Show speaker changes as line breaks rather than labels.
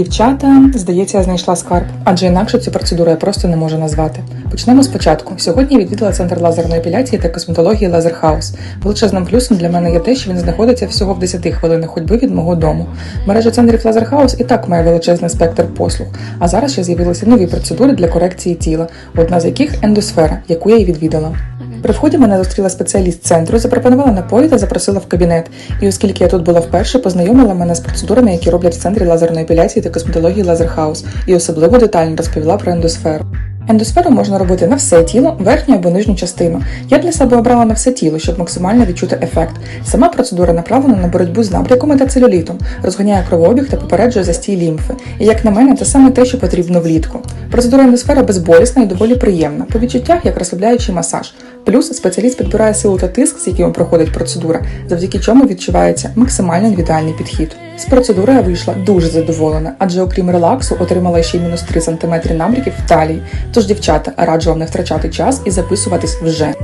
Дівчата, здається, я знайшла скарб, адже інакше цю процедуру я просто не можу назвати. Почнемо спочатку. Сьогодні відвідала центр лазерної епіляції та косметології Лазерхаус. Величезним плюсом для мене є те, що він знаходиться всього в 10 хвилинах ходьби від мого дому. Мережа центрів Лазерхаус і так має величезний спектр послуг. А зараз ще з'явилися нові процедури для корекції тіла, одна з яких ендосфера, яку я і відвідала. При вході мене зустріла спеціаліст центру, запропонувала напої та запросила в кабінет. І оскільки я тут була вперше, познайомила мене з процедурами, які роблять в центрі лазерної епіляції та косметології Лазерхаус, і особливо детально розповіла про ендосферу. Ендосферу можна робити на все тіло, верхню або нижню частину. Я для себе обрала на все тіло, щоб максимально відчути ефект. Сама процедура направлена на боротьбу з набряками та целюлітом, розганяє кровообіг та попереджує застій лімфи. І як на мене, це саме те, що потрібно влітку. Процедура ендосфера безболісна і доволі приємна, по відчуттях як розслабляючий масаж. Плюс спеціаліст підбирає силу та тиск, з якими проходить процедура, завдяки чому відчувається максимально індивідуальний підхід. З процедури я вийшла дуже задоволена, адже окрім релаксу отримала ще й мінус 3 см набріків в талії. Тож, дівчата, раджу вам не втрачати час і записуватись вже.